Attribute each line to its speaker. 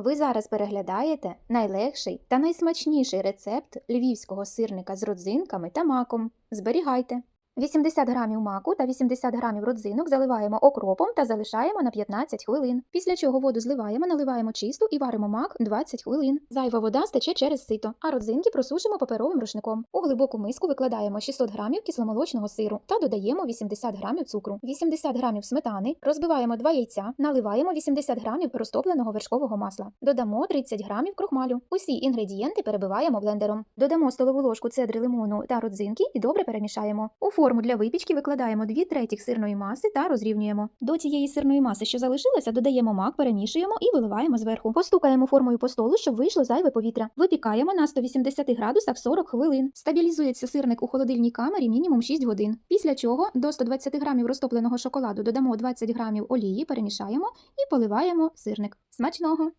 Speaker 1: Ви зараз переглядаєте найлегший та найсмачніший рецепт львівського сирника з родзинками та маком. Зберігайте. 80 грамів маку та 80 грамів родзинок заливаємо окропом та залишаємо на 15 хвилин. Після чого воду зливаємо, наливаємо чисту і варимо мак 20 хвилин. Зайва вода стече через сито, а родзинки просушимо паперовим рушником. У глибоку миску викладаємо 600 грамів кисломолочного сиру та додаємо 80 грамів цукру, 80 грамів сметани, розбиваємо 2 яйця, наливаємо 80 грамів розтопленого вершкового масла. Додамо 30 грамів крохмалю. Усі інгредієнти перебиваємо блендером. Додамо столову ложку цедри лимону та родзинки і добре перемішаємо. У форму для випічки викладаємо 2 третіх сирної маси та розрівнюємо. До цієї сирної маси, що залишилося, додаємо мак, перемішуємо і виливаємо зверху. Постукаємо формою по столу, щоб вийшло зайве повітря. Випікаємо на 180 градусах 40 хвилин. Стабілізується сирник у холодильній камері мінімум 6 годин. Після чого до 120 грамів розтопленого шоколаду додамо 20 грамів олії, перемішаємо і поливаємо сирник. Смачного!